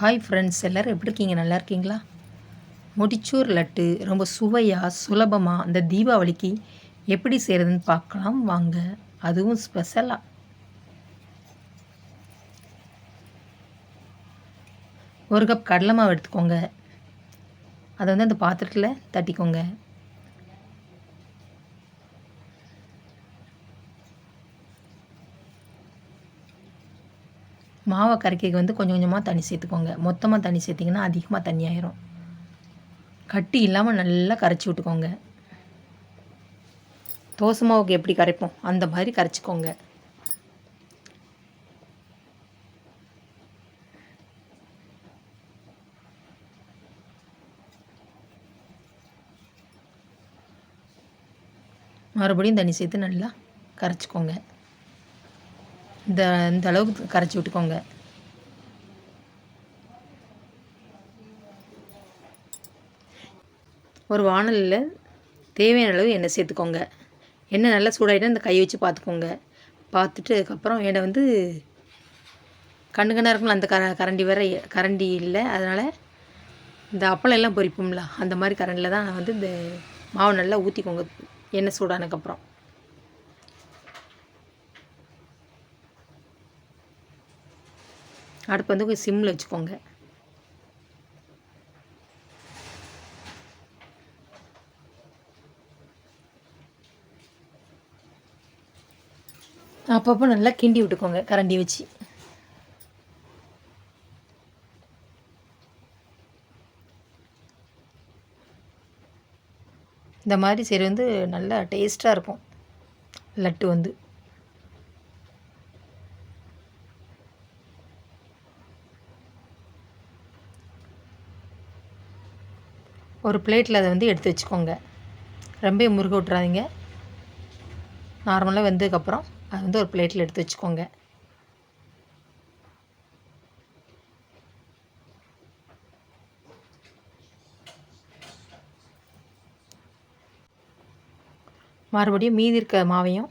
Hi friends எல்லோரும் எப்படி இருக்கீங்க? நல்லா இருக்கீங்களா? முடிச்சூர் லட்டு ரொம்ப சுவையாக சுலபமாக அந்த தீபாவளிக்கு எப்படி செய்கிறதுன்னு பார்க்கலாம். வாங்க அதுவும் ஸ்பெஷலாக ஒரு கப் கடலை மாவு எடுத்துக்கோங்க. அதை வந்து அந்த பாத்திரத்தில் தட்டிக்கோங்க. மாவை கரைக்க வந்து கொஞ்சம் கொஞ்சமாக தண்ணி சேர்த்துக்கோங்க. மொத்தமாக தண்ணி சேர்த்திங்கன்னா அதிகமாக தண்ணி ஆயிரும். கட்டி இல்லாமல் நல்லா கரைச்சி விட்டுக்கோங்க. தோசை மாவுக்கு எப்படி கரைப்போம்? அந்த மாதிரி கரைச்சிக்கோங்க. மறுபடியும் தண்ணி சேர்த்து நல்லா கரைச்சிக்கோங்க. இந்த இந்த அளவுக்கு கரைச்சி விட்டுக்கோங்க. ஒரு வானலில் தேவையான அளவு எண்ணெய் சேர்த்துக்கோங்க. எண்ணெய் நல்லா சூடாகிட்டு இந்த கை வச்சு பார்த்துக்கோங்க. பார்த்துட்டு அதுக்கப்புறம் என்னை வந்து கண்ணு கண்ணாக இருக்கும்ல அந்த கர கரண்டி வேற கரண்டி இல்லை. அதனால் இந்த அப்பளம் எல்லாம் பொரிப்போம்ல அந்த மாதிரி கரண்டில் தான் வந்து இந்த மாவு நல்லா ஊற்றிக்கோங்க எண்ணெய் சூடானதுக்கப்புறம். அடுப்பு வந்து கொஞ்சம் சிம்மில் வச்சுக்கோங்க. அப்பப்போ நல்லா கிண்டி விட்டுக்கோங்க கரண்டி வச்சு. இந்த மாதிரி சரி வந்து நல்லா டேஸ்ட்டாக இருக்கும். லட்டு வந்து. ஒரு பிளேட்டில் அதை வந்து எடுத்து வச்சுக்கோங்க. ரொம்ப முருக விட்றாதீங்க நார்மலாக வெந்ததுக்கப்புறம் அதை வந்து ஒரு பிளேட்டில் எடுத்து வச்சுக்கோங்க. மறுபடியும் மீதி இருக்க மாவையும்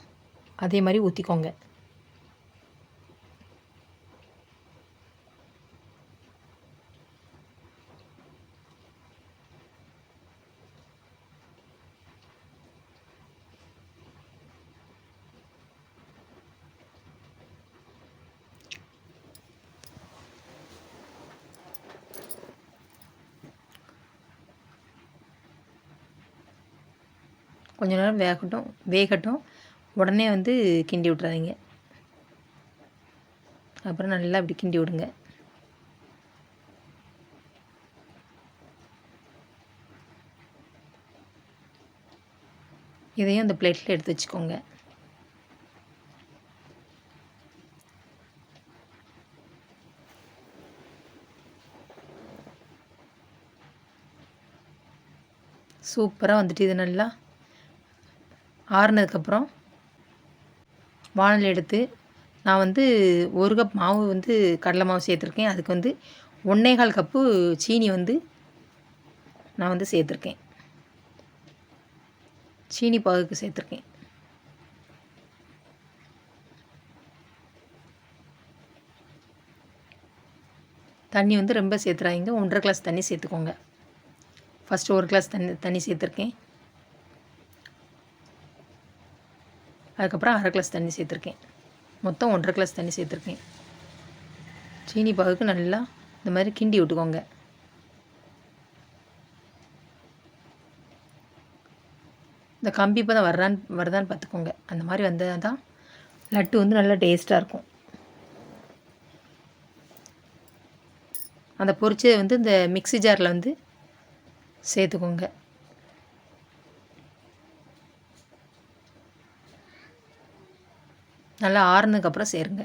அதே மாதிரி ஊற்றிக்கோங்க கொஞ்ச நேரம் வேகட்டும் வேகட்டும். உடனே வந்து கிண்டி விட்றாதீங்க அப்புறம் நல்லா அப்படி கிண்டி விடுங்க. இதையும் அந்த பிளேட்டில் எடுத்து வச்சுக்கோங்க. சூப்பராக வந்துட்டு இது நல்லா ஆறுனதுக்கப்புறம் வானல் எடுத்து நான் வந்து ஒரு கப் மாவு வந்து கடலை மாவு சேர்த்துருக்கேன். அதுக்கு வந்து ஒன்றே கால் கப்பு சீனி வந்து நான் வந்து சேர்த்துருக்கேன். சீனி பாகுக்கு சேர்த்துருக்கேன். தண்ணி வந்து ரொம்ப சேர்த்துறாங்க ஒன்றரை கிளாஸ் தண்ணி சேர்த்துக்கோங்க. ஃபஸ்ட்டு ஒரு கிளாஸ் தண்ணி தண்ணி சேர்த்துருக்கேன். அதுக்கப்புறம் அரை கிளாஸ் தண்ணி சேர்த்துருக்கேன். மொத்தம் ஒன்றரை கிளாஸ் தண்ணி சேர்த்துருக்கேன். சீனி பாகுக்கு நல்லா இந்த மாதிரி கிண்டி விட்டுக்கோங்க. இந்த கம்பி இப்போ தான் வர்றான்னு வருதான்னு பார்த்துக்கோங்க. அந்த மாதிரி வந்தால் தான் லட்டு வந்து நல்லா டேஸ்ட்டாக இருக்கும். அந்த பொரிச்சதை வந்து இந்த மிக்சி ஜாரில் வந்து சேர்த்துக்கோங்க. நல்லா ஆறுனதுக்கப்புறம் சேருங்க.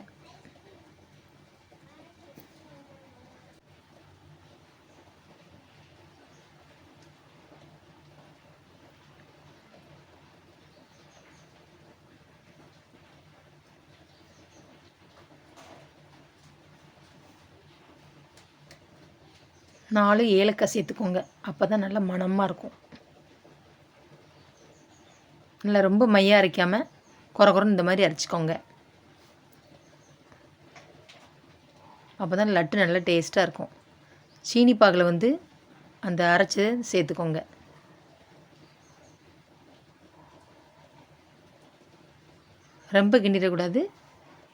நாலு ஏலக்காய் சேர்த்துக்கோங்க. அப்போ தான் நல்லா மணமாக இருக்கும். நல்லா ரொம்ப மையாக அரைக்காமல் குறை குறைன்னு இந்த மாதிரி அரைச்சிக்கோங்க. அப்போ தான் லட்டு நல்லா டேஸ்ட்டாக இருக்கும். சீனி பாகில் வந்து அந்த அரைச்சதை சேர்த்துக்கோங்க. ரொம்ப கிண்டிடக்கூடாது.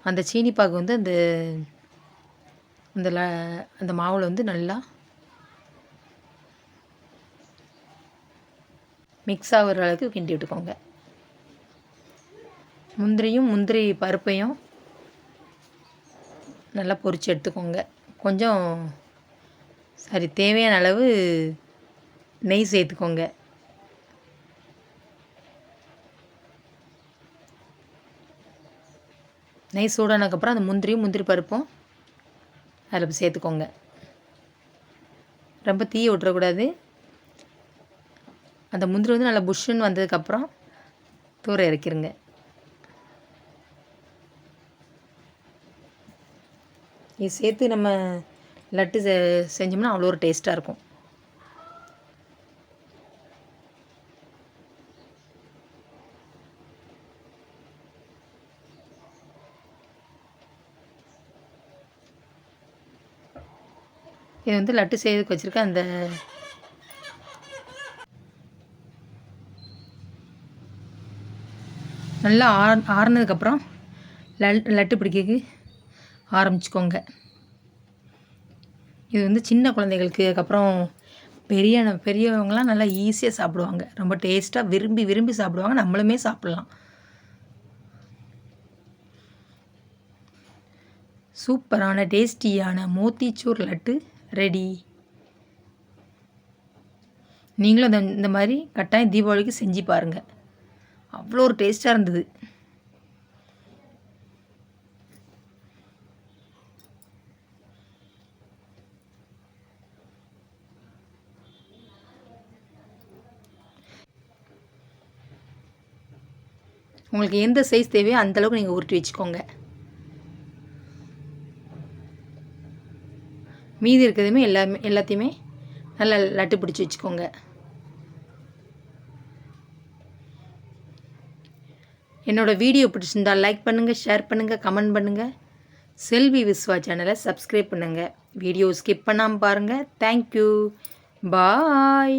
அந்த சீனி பாகு வந்து அந்த அந்த ல அந்த மாவில் வந்து நல்லா மிக்ஸ் ஆகிற அளவுக்கு கிண்டி விட்டுக்கோங்க. முந்திரியும் முந்திரி பருப்பையும் நல்லா பொரித்து எடுத்துக்கோங்க. கொஞ்சம் சரி தேவையான அளவு நெய் சேர்த்துக்கோங்க. நெய் சூடானதுக்கப்புறம் அந்த முந்திரியும் முந்திரி பருப்பும் அதில் சேர்த்துக்கோங்க. ரொம்ப தீய விட்டுறக்கூடாது. அந்த முந்திரி வந்து நல்லா புஷ்ஷுன்னு வந்ததுக்கப்புறம் தூர இறக்கிருங்க. இது சேர்த்து நம்ம லட்டு செ செஞ்சோம்னா அவ்வளோ ஒரு டேஸ்ட்டாக இருக்கும். இது வந்து லட்டு செய்யறதுக்கு வச்சுருக்க அந்த நல்லா ஆ ஆறுனதுக்கப்புறம் லட்டு பிடிக்கிறதுக்கு ஆரம்பிச்சுக்கோங்க. இது வந்து சின்ன குழந்தைகளுக்கு அதுக்கப்புறம் பெரிய பெரியவங்களாம் நல்லா ஈஸியாக சாப்பிடுவாங்க. ரொம்ப டேஸ்ட்டாக விரும்பி விரும்பி சாப்பிடுவாங்க. நம்மளுமே சாப்பிட்லாம். சூப்பரான டேஸ்டியான மோத்திச்சூர் லட்டு ரெடி. நீங்களும் இந்த இந்த மாதிரி கட்டாயம் தீபாவளிக்கு செஞ்சு பாருங்கள் அவ்வளோ ஒரு டேஸ்ட்டாக இருந்தது. உங்களுக்கு எந்த சைஸ் தேவையோ அந்தளவுக்கு நீங்கள் உருட்டி வச்சுக்கோங்க. மீதி இருக்கிறதுமே எல்லாமே எல்லாத்தையுமே நல்லா லட்டு பிடிச்சி வச்சுக்கோங்க. என்னோடய வீடியோ பிடிச்சிருந்தால் லைக் பண்ணுங்கள் ஷேர் பண்ணுங்கள் கமெண்ட் பண்ணுங்கள் செல்வி விஸ்வா சேனலை சப்ஸ்கிரைப் பண்ணுங்கள் வீடியோ ஸ்கிப் பண்ணாமல் பாருங்கள் தேங்க்யூ பாய்